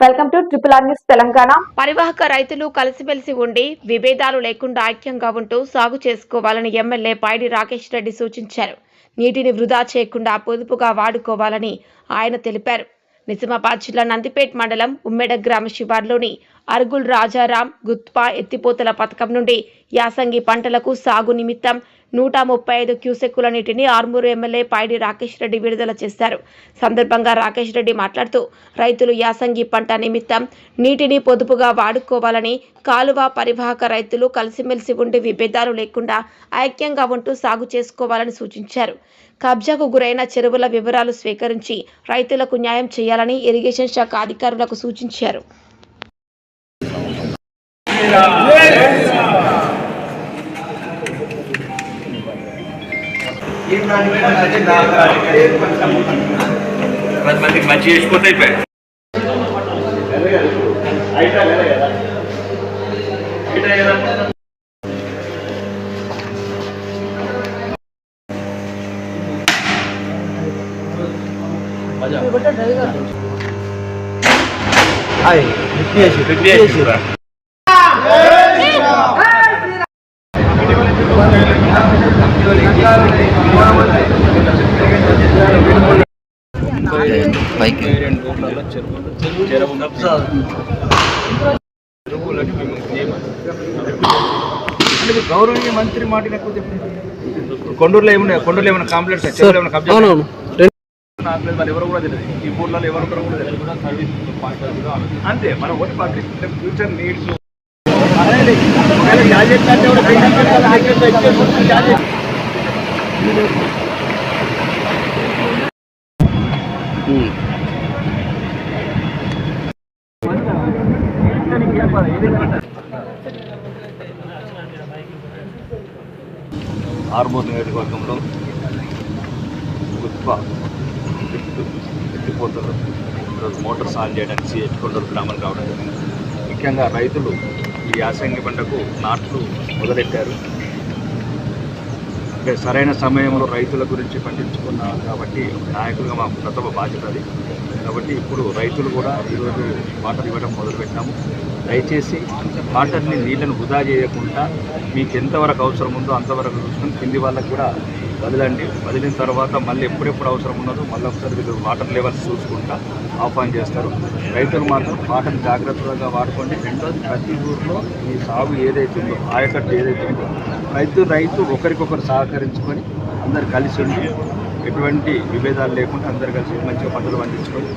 Welcome to triple R news Telangana. పరివాహక రైతులు కలిసిమెలిసి ఉండి విభేదాలు లేకుండా ఐక్యంగా ఉంటూ సాగు చేసుకోవాలని ఎమ్మెల్యే పైడి రాకేష్ రెడ్డి సూచించారు. నీటిని వృధా చేయకుండా పొదుపుగా వాడుకోవాలని ఆయన తెలిపారు. నిజామాబాద్ జిల్లా నందిపేట్ మండలం ఉమ్మెడ గ్రామ శివార్లోని అరుగుల్ రాజారాం గుత్పా ఎత్తిపోతల పథకం నుండి యాసంగి పంటలకు సాగు నిమిత్తం నూట ముప్పై ఐదు క్యూసెక్కుల నీటిని ఆర్మూరు ఎమ్మెల్యే పాయిడి రాకేష్ రెడ్డి విడుదల చేశారు. సందర్భంగా రాకేష్ రెడ్డి మాట్లాడుతూ రైతులు యాసంగి పంట నిమిత్తం నీటిని పొదుపుగా వాడుకోవాలని కాలువ పరివాహక రైతులు కలిసిమెలిసి ఉండి విభేదాలు లేకుండా ఐక్యంగా ఉంటూ సాగు చేసుకోవాలని సూచించారు. కబ్జాకు గురైన చెరువుల వివరాలు స్వీకరించి రైతులకు న్యాయం చేయాలని ఇరిగేషన్ శాఖ అధికారులకు సూచించారు. పది మందికి మంచి చేసిపోతే అయిపోయాయి ఫిఫ్టీ చేసిరా పైకి అంటే గౌరవనీయ మంత్రి మాట కొండూరులో ఏమన్నా కొండూరులో ఏమైనా కాంప్లైంట్స్ మరి ఎవరు కూడా తెలియదు ఈ ఊర్లలో ఎవరు కూడా కూడా తెలియదు అంతే మన vote party future needs Armur నియోజకవర్గంలో గుత్ప ఎత్తు ఎత్తిపోతలు ఈరోజు మోటార్ ఆన్ చేయడానికి సిహెచ్ గ్రామం రావడం జరిగింది. ముఖ్యంగా రైతులు ఈ యాసంగి పంటకు నాట్లు మొదలెట్టారు. సరైన సమయంలో రైతుల గురించి పట్టించుకున్నాం కాబట్టి నాయకులుగా మా ప్రథమ బాధ్యత అది. కాబట్టి ఇప్పుడు రైతులు కూడా ఈరోజు వాటర్ ఇవ్వడం మొదలుపెట్టాము. దయచేసి వాటర్ని నీళ్ళను వృధా చేయకుండా మీకు ఎంతవరకు అవసరం ఉందో అంతవరకు చూసుకుని కింది వాళ్ళకు కూడా వదలండి. వదిలిన తర్వాత మళ్ళీ ఎప్పుడెప్పుడు అవసరం ఉన్నదో మళ్ళీ ఒకసారి వీళ్ళు వాటర్ లెవెల్స్ చూసుకుంటా ఆఫ్ ఆన్ చేస్తారు. రైతులు మాత్రం వాటర్ని జాగ్రత్తగా వాడుకోండి. రెండోది ప్రతి ఊర్లో ఈ సాగు ఏదైతే ఉందో ఆయకట్టు ఏదైతే ఉందో రైతు రైతు ఒకరికొకరు సహకరించుకొని అందరు కలిసి ఉండి ఎటువంటి విభేదాలు లేకుండా అందరు కలిసి మంచిగా పంటలు పండించుకొని